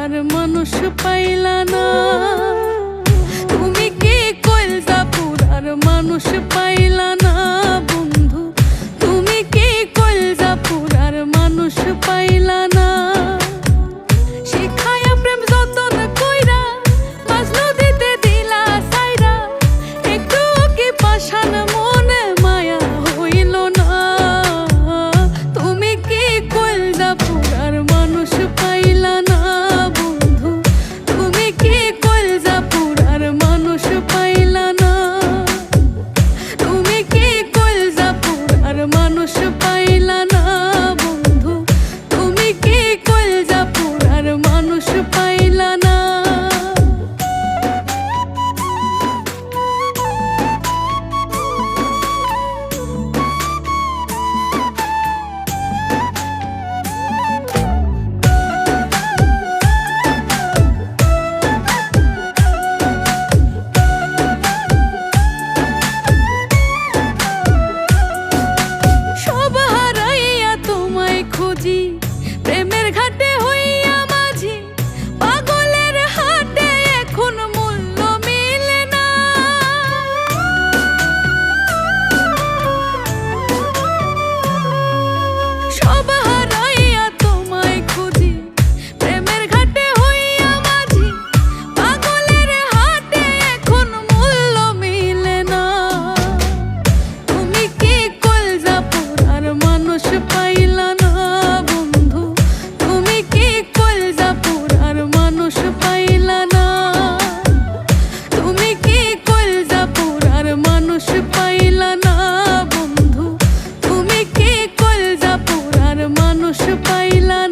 আর মানুষ পাইলা না। তুমি কি কইলতা পুরার মানুষ পাই মানুষ পাইলা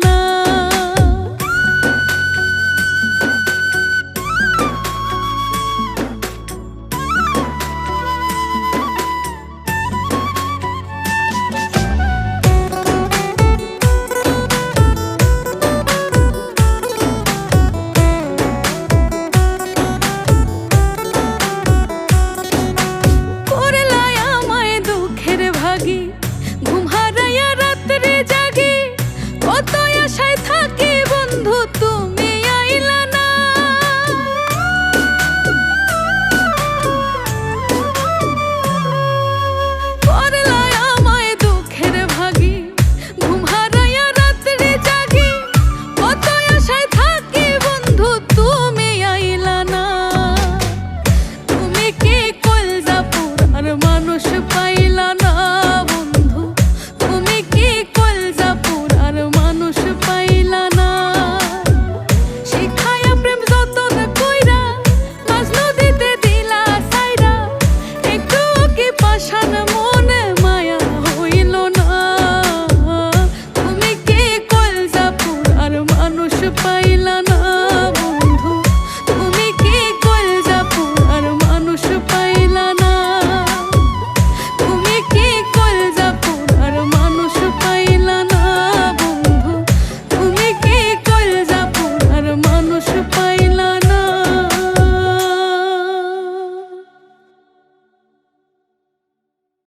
বাসায় থাকে। আসান মায়া তুমি কে মানুষ পাইলা